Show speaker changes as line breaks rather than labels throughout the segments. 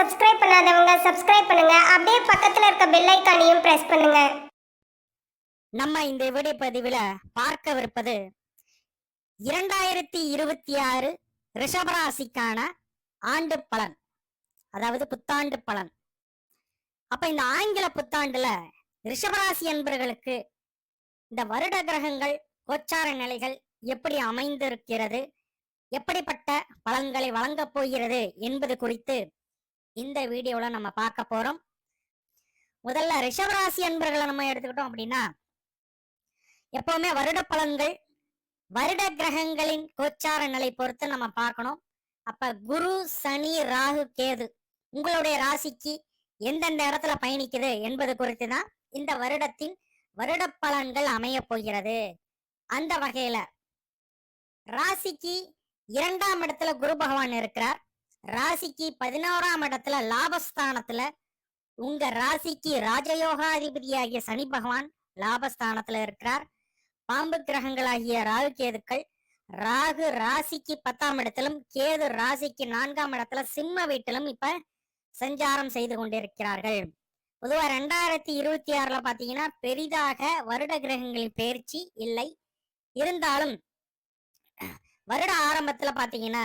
Subscribe பண்ணாதவங்க subscribe பண்ணுங்க. அப்படியே பக்கத்துல இருக்க பெல் ஐக்கானையும் பிரஸ் பண்ணுங்க.
நம்ம இந்த வீடியோ பதிவில் பார்க்கவிருப்பது இரண்டாயிரத்தி இருபத்தி ஆறு ரிஷபராசிக்கான ஆண்டு பலன். அதாவது புத்தாண்டு பலன். அப்ப இந்த ஆங்கில புத்தாண்டுல ரிஷபராசி என்பர்களுக்கு இந்த வருட கிரகங்கள் கோச்சார நிலைகள் எப்படி அமைந்திருக்கிறது எப்படிப்பட்ட பலன்களை வழங்கப் போகிறது என்பது குறித்து இந்த வீடியோல நம்ம பார்க்க போறோம். முதல்ல ரிஷபராசி அன்பர்களை நம்ம எடுத்துக்கிட்டோம் அப்படின்னா எப்பவுமே வருட பலன்கள் வருட கிரகங்களின் கோச்சார நிலை பொறுத்து நம்ம பார்க்கணும். அப்ப குரு சனி ராகு கேது உங்களுடைய ராசிக்கு எந்தெந்த இடத்துல பயணிக்குது என்பது குறித்து தான் இந்த வருடத்தின் வருட பலன்கள் அமைய போகிறது. அந்த வகையில ராசிக்கு இரண்டாம் இடத்துல குரு பகவான் இருக்கிறார். ராசிக்கு பதினோராம் இடத்துல லாபஸ்தானத்துல உங்க ராசிக்கு ராஜயோகாதிபதியாகிய சனி பகவான் லாபஸ்தானத்துல இருக்கிறார். பாம்பு கிரகங்களாகிய ராகு கேதுக்கள் ராகு ராசிக்கு பத்தாம் இடத்திலும் கேது ராசிக்கு நான்காம் இடத்துல சிம்ம வீட்டிலும் இப்ப சஞ்சாரம் செய்து கொண்டிருக்கிறார்கள். பொதுவா ரெண்டாயிரத்தி இருபத்தி ஆறுல பாத்தீங்கன்னா பெரிதாக வருட கிரகங்களின் பயிற்சி இல்லை. இருந்தாலும் வருட ஆரம்பத்துல பாத்தீங்கன்னா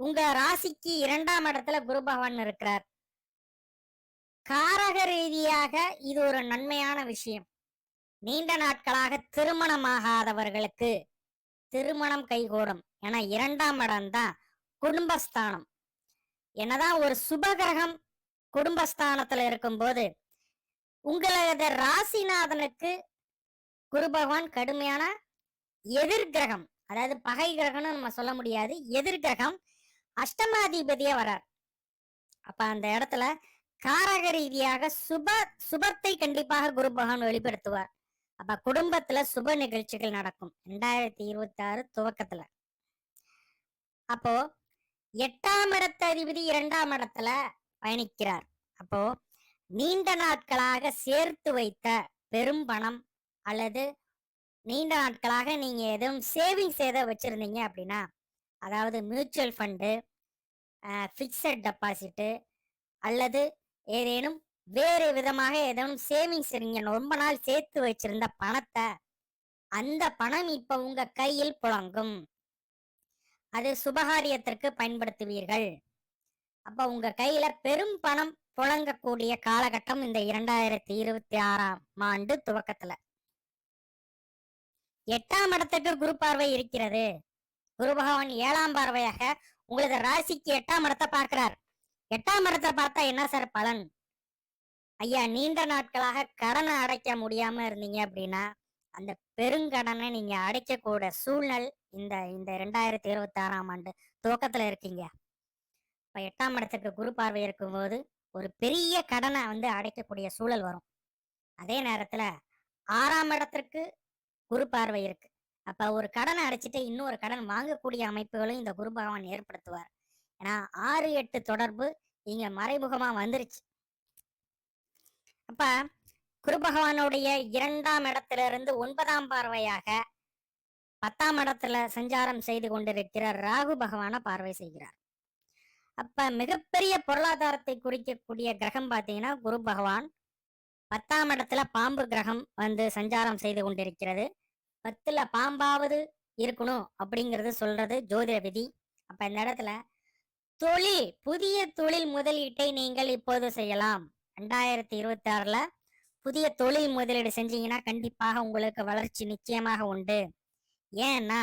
உங்க ராசிக்கு இரண்டாம் இடத்துல குரு பகவான் இருக்கிறார். காரக ரீதியாக இது ஒரு நன்மையான விஷயம். நீண்ட நாட்களாக திருமணமாகாதவர்களுக்கு திருமணம் கைகூடும். ஏன்னா இரண்டாம் இடம் தான் குடும்பஸ்தானம். என்னதான் ஒரு சுபகிரகம் குடும்பஸ்தானத்துல இருக்கும்போது உங்களது ராசிநாதனுக்கு குரு பகவான் கடுமையான எதிர்கிரகம் அதாவது பகை கிரகம்னு நம்ம சொல்ல முடியாது எதிர்கிரகம் அஷ்டமாதிபதியா வரார். அப்ப அந்த இடத்துல காரக ரீதியாக சுப சுபத்தை கண்டிப்பாக குரு பகவான் வெளிப்படுத்துவார். அப்ப குடும்பத்துல சுப நிகழ்ச்சிகள் நடக்கும். ரெண்டாயிரத்தி இருபத்தி ஆறு துவக்கத்துல. அப்போ எட்டாம் இடத்த அதிபதி இரண்டாம் இடத்துல பயணிக்கிறார். அப்போ நீண்ட நாட்களாக சேர்த்து வைத்த பெரும் பணம் அல்லது நீண்ட நாட்களாக நீங்க எதுவும் சேவிங்ஸ் ஏதோ வச்சிருந்தீங்க அப்படின்னா அதாவது மியூச்சுவல் ஃபண்டு ஃபிக்ஸட் டெபாசிட்டு அல்லது ஏதேனும் வேறு விதமாக ஏதேனும் சேவிங்ஸ் நீங்கள் ரொம்ப நாள் சேர்த்து வச்சிருந்த பணத்தை அந்த பணம் இப்போ உங்க கையில் புழங்கும். அது சுபகாரியத்திற்கு பயன்படுத்துவீர்கள். அப்போ உங்க கையில பெரும் பணம் புழங்கக்கூடிய காலகட்டம் இந்த இரண்டாயிரத்தி இருபத்தி ஆறாம் ஆண்டு துவக்கத்துல. எட்டாம் இடத்துக்கு குரு பார்வை இருக்கிறது. குரு பகவான் ஏழாம் பார்வையாக உங்களது ராசிக்கு எட்டாம் இடத்தை பார்க்கிறார். எட்டாம் இடத்தை பார்த்தா என்ன சார் பலன்? ஐயா நீண்ட நாட்களாக கடனை அடைக்க முடியாம இருந்தீங்க அப்படின்னா அந்த பெருங்கடனை நீங்க அடைக்கக்கூட சூழ்நிலை இந்த இந்த ரெண்டாயிரத்தி இருபத்தி ஆறாம் ஆண்டு துவக்கத்துல இருக்கீங்க. இப்ப எட்டாம் இடத்துக்கு குரு பார்வை இருக்கும்போது ஒரு பெரிய கடனை வந்து அடைக்கக்கூடிய சூழல் வரும். அதே நேரத்துல ஆறாம் இடத்திற்கு குரு பார்வை இருக்கு. அப்ப ஒரு கடனை அடைச்சிட்டு இன்னொரு கடன் வாங்கக்கூடிய அமைப்புகளும் இந்த குரு பகவான் ஏற்படுத்துவார். ஏன்னா ஆறு எட்டு தொடர்பு இங்க மறைமுகமா வந்துருச்சு. அப்ப குரு பகவானுடைய இரண்டாம் இடத்துல இருந்து ஒன்பதாம் பார்வையாக பத்தாம் இடத்துல சஞ்சாரம் செய்து கொண்டிருக்கிற ராகு பகவான பார்வை செய்கிறார். அப்ப மிகப்பெரிய பொருளாதாரத்தை குறிக்கக்கூடிய கிரகம் பார்த்தீங்கன்னா குரு பகவான் பத்தாம் இடத்துல பாம்பு கிரகம் வந்து சஞ்சாரம் செய்து கொண்டிருக்கிறது. பத்துல பாம்பாவது இருக்கணும் அப்படிங்கறது சொல்றது ஜோதிட விதி. அப்ப இந்த இடத்துல தொழில் புதிய தொழில் முதலீட்டை நீங்கள் இப்போது செய்யலாம். ரெண்டாயிரத்தி இருபத்தி ஆறுல புதிய தொழில் முதலீடு செஞ்சீங்கன்னா கண்டிப்பாக உங்களுக்கு வளர்ச்சி நிச்சயமாக உண்டு. ஏன்னா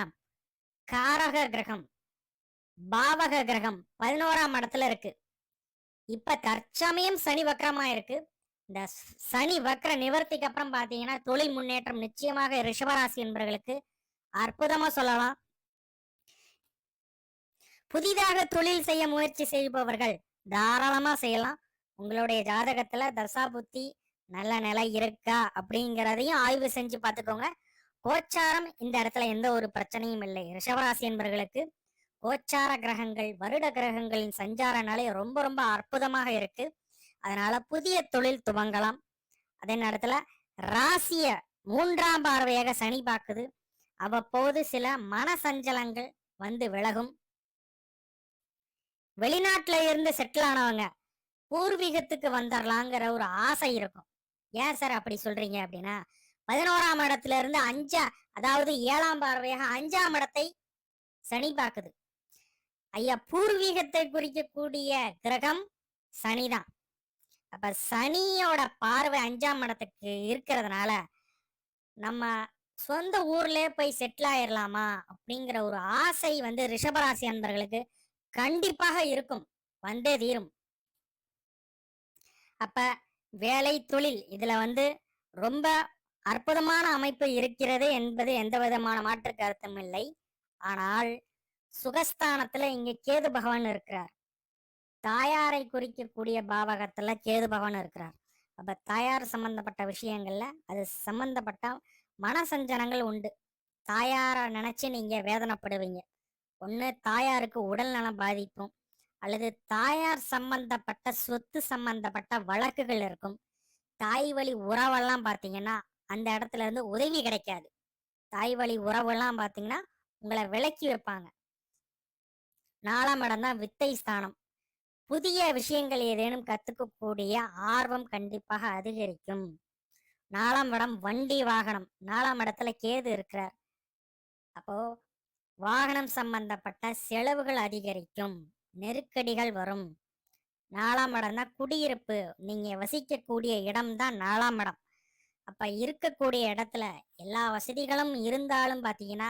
காரக கிரகம் பாவக கிரகம் பதினோராம் இடத்துல இருக்கு. இப்ப தற்சமயம் சனி வக்கரமா இருக்கு. இந்த சனி வக்ர நிவர்த்திக்கு அப்புறம் பாத்தீங்கன்னா தொழில் முன்னேற்றம் நிச்சயமாக ரிஷபராசி என்பவர்களுக்கு அற்புதமா சொல்லலாம். புதிதாக தொழில் செய்ய முயற்சி செய்பவர்கள் தாராளமா செய்யலாம். உங்களுடைய ஜாதகத்துல தசா புத்தி நல்ல நிலை இருக்கா அப்படிங்கிறதையும் ஆய்வு செஞ்சு பார்த்துக்கோங்க. கோச்சாரம் இந்த இடத்துல எந்த ஒரு பிரச்சனையும் இல்லை. ரிஷபராசி என்பவர்களுக்கு கோச்சார கிரகங்கள் வருட கிரகங்களின் சஞ்சார நிலை ரொம்ப ரொம்ப அற்புதமாக இருக்கு. அதனால புதிய தொழில் துவங்கலாம். அதே நேரத்துல ராசிய மூன்றாம் பார்வையாக சனி பார்க்குது. அவ்வப்போது சில மன சஞ்சலங்கள் வந்து விலகும். வெளிநாட்டுல இருந்து செட்டில் ஆனவங்க பூர்வீகத்துக்கு வந்துடலாங்கிற ஒரு ஆசை இருக்கும். ஏன் சார் அப்படி சொல்றீங்க அப்படின்னா பதினோராம் இடத்துல இருந்து அஞ்சா அதாவது ஏழாம் பார்வையாக அஞ்சாம் இடத்தை சனி பார்க்குது. ஐயா பூர்வீகத்தை குறிக்கக்கூடிய கிரகம் சனிதான். அப்ப சனியோட பார்வை அஞ்சாம் இடத்துக்கு இருக்கிறதுனால நம்ம சொந்த ஊர்லயே போய் செட்டில் ஆயிரலாமா அப்படிங்கிற ஒரு ஆசை வந்து ரிஷபராசி அன்பர்களுக்கு கண்டிப்பாக இருக்கும். வந்தே தீரும். அப்ப வேலை தொழில் இதுல வந்து ரொம்ப அற்புதமான அமைப்பு இருக்கிறது என்பது எந்த விதமான மாற்று கருத்தும் இல்லை. ஆனால் சுகஸ்தானத்துல இங்க கேது பகவான் இருக்கிறார். தாயாரை குறிக்கக்கூடிய பாவகத்துல கேது பகவான் இருக்கிறார். அப்ப தாயார் சம்பந்தப்பட்ட விஷயங்கள்ல அது சம்பந்தப்பட்ட மனசஞ்சனங்கள் உண்டு. தாயாரை நினைச்சு நீங்க வேதனைப்படுவீங்க. ஒண்ணு தாயாருக்கு உடல் நலம் பாதிப்பும் அல்லது தாயார் சம்பந்தப்பட்ட சொத்து சம்பந்தப்பட்ட வழக்குகள் இருக்கும். தாய் வழி உறவெல்லாம் பார்த்தீங்கன்னா அந்த இடத்துல இருந்து உதவி கிடைக்காது. தாய் வழி உறவெல்லாம் பார்த்தீங்கன்னா உங்களை விலக்கி வைப்பாங்க. நாலாம் இடம் தான் வித்தை ஸ்தானம். புதிய விஷயங்கள் ஏதேனும் கத்துக்கக்கூடிய ஆர்வம் கண்டிப்பாக அதிகரிக்கும். நாலாம் இடம் வண்டி வாகனம். நாலாம் இடத்துல கேது இருக்கிறார். அப்போ வாகனம் சம்பந்தப்பட்ட செலவுகள் அதிகரிக்கும். நெருக்கடிகள் வரும். நாலாம் இடம் தான் குடியிருப்பு. நீங்க வசிக்கக்கூடிய இடம் தான் நாலாம் இடம். அப்ப இருக்கக்கூடிய இடத்துல எல்லா வசதிகளும் இருந்தாலும் பாத்தீங்கன்னா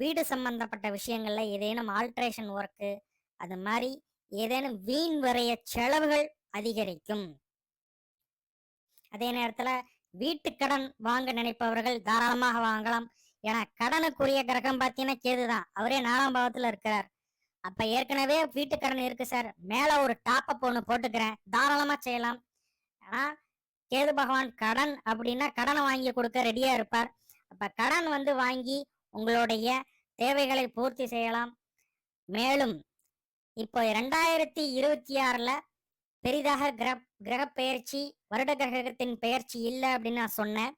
வீடு சம்பந்தப்பட்ட விஷயங்கள்ல ஏதேனும் ஆல்ட்ரேஷன் ஒர்க்கு அது மாதிரி ஏதேனும் வீண் வரைய செலவுகள் அதிகரிக்கும். அதே நேரத்துல வீட்டு கடன் வாங்க நினைப்பவர்கள் தாராளமாக வாங்கலாம். ஏன்னா கடனுக்குரிய கிரகம் பார்த்தீங்கன்னா கேதுதான். அவரே நாலாம் பாவத்துல இருக்கிறார். அப்ப ஏற்கனவே வீட்டு கடன் இருக்கு சார். மேல ஒரு டாப் அப் ஒன்று போட்டுக்கிறேன். தாராளமா செய்யலாம். ஆனா கேது பகவான் கடன் அப்படின்னா கடனை வாங்கி கொடுக்க ரெடியா இருப்பார். அப்ப கடன் வந்து வாங்கி உங்களுடைய தேவைகளை பூர்த்தி செய்யலாம். மேலும் இப்போ ரெண்டாயிரத்தி இருபத்தி ஆறுல பெரிதாக கிரக கிரக பெயர்ச்சி வருட கிரகத்தின் பெயர்ச்சி இல்லை அப்படின்னு நான் சொன்னேன்.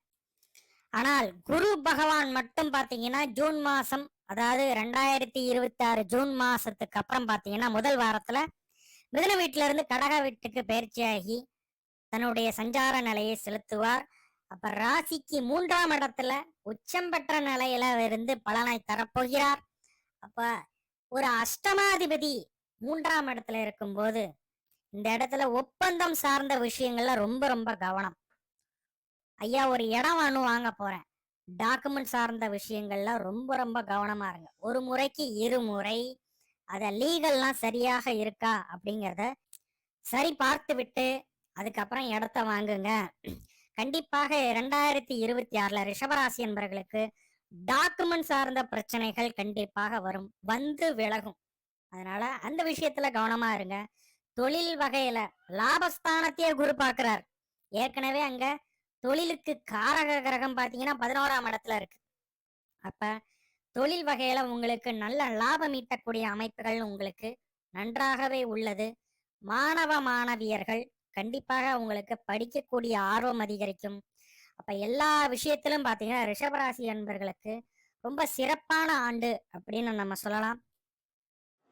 ஆனால் குரு பகவான் மட்டும் பார்த்தீங்கன்னா ஜூன் மாசம் அதாவது ரெண்டாயிரத்தி இருபத்தி ஆறு ஜூன் மாசத்துக்கு அப்புறம் பார்த்தீங்கன்னா முதல் வாரத்துல மிதன வீட்டில இருந்து கடக வீட்டுக்கு பயிற்சியாகி தன்னுடைய சஞ்சார நிலையை செலுத்துவார். அப்ப ராசிக்கு மூன்றாம் இடத்துல உச்சம் பெற்ற நிலையில இருந்து பலனை தரப்போகிறார். அப்ப ஒரு அஷ்டமாதிபதி மூன்றாம் இடத்துல இருக்கும்போது இந்த இடத்துல ஒப்பந்தம் சார்ந்த விஷயங்கள்ல ரொம்ப ரொம்ப கவனம். ஐயா ஒரு இடம் ஒன்று வாங்க போறேன். டாக்குமெண்ட் சார்ந்த விஷயங்கள்ல ரொம்ப ரொம்ப கவனமா இருங்க. ஒரு முறைக்கு இரு முறை அத லீகல்லாம் சரியாக இருக்கா அப்படிங்கிறத சரி பார்த்து விட்டு அதுக்கப்புறம் இடத்த வாங்குங்க. கண்டிப்பாக ரெண்டாயிரத்தி இருபத்தி ஆறுல ரிஷபராசி என்பவர்களுக்கு டாக்குமெண்ட் சார்ந்த பிரச்சனைகள் கண்டிப்பாக வரும். வந்து விலகும். அதனால அந்த விஷயத்துல கவனமா இருங்க. தொழில் வகையில லாபஸ்தானத்தையே குரு பார்க்கிறார். ஏற்கனவே அங்க தொழிலுக்கு காரக கிரகம் பாத்தீங்கன்னா பதினோராம் இடத்துல இருக்கு. அப்ப தொழில் வகையில உங்களுக்கு நல்ல லாபம் ஈட்டக்கூடிய அமைப்புகள் உங்களுக்கு நன்றாகவே உள்ளது. மாணவ மாணவியர்கள் கண்டிப்பாக உங்களுக்கு படிக்கக்கூடிய ஆர்வம் அதிகரிக்கும். அப்ப எல்லா விஷயத்திலும் பாத்தீங்கன்னா ரிஷபராசி அன்பர்களுக்கு ரொம்ப சிறப்பான ஆண்டு அப்படின்னு நம்ம சொல்லலாம்.